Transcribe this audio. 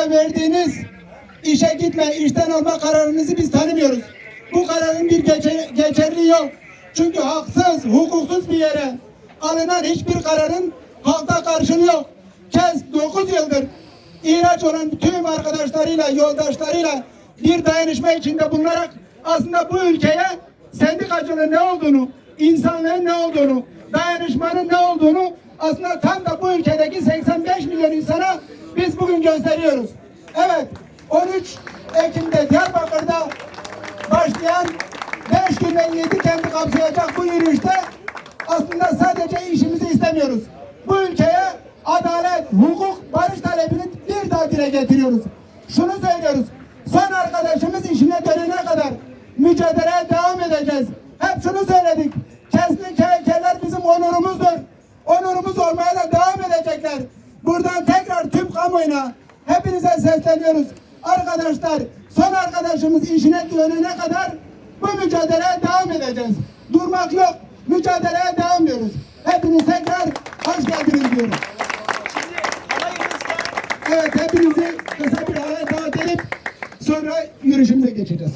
da verdiğiniz işe gitme, işten olma kararınızı biz tanımıyoruz. Bu kararın bir geçe- geçerliği yok. Çünkü haksız, hukuksuz bir yere alınan hiçbir kararın halkta karşılığı yok. Kez 9 yıldır ihraç olan tüm arkadaşlarıyla, yoldaşlarıyla bir dayanışma içinde bulunarak aslında bu ülkeye sendikacılığın ne olduğunu, insanlığın ne olduğunu, dayanışmanın ne olduğunu aslında tam da bu ülkedeki 85 milyon insana biz bugün gösteriyoruz. Evet, 13 Ekim'de Diyarbakır'da başlayan 5 günden 7 kendi kapsayacak bu yürüyüşte aslında sadece işimizi istemiyoruz. Bu ülkeye adalet, hukuk, barış talebini bir daha dile getiriyoruz. Şunu söylüyoruz. Son arkadaşımız işine dönene kadar mücadeleye devam edeceğiz. Hep şunu söyledik. Kesinlikle heykeller bizim onurumuzdur. Onurumuz olmaya da devam edecekler. Buradan tüm kamuoyuna hepinize sesleniyoruz. Arkadaşlar son arkadaşımız işine dönene kadar bu mücadeleye devam edeceğiz. Durmak yok. Mücadeleye devam ediyoruz. Hepiniz tekrar hoş geldiniz diyorum. Evet hepinizi kısa bir araya davet edip sonra yürüyüşümüze geçeceğiz.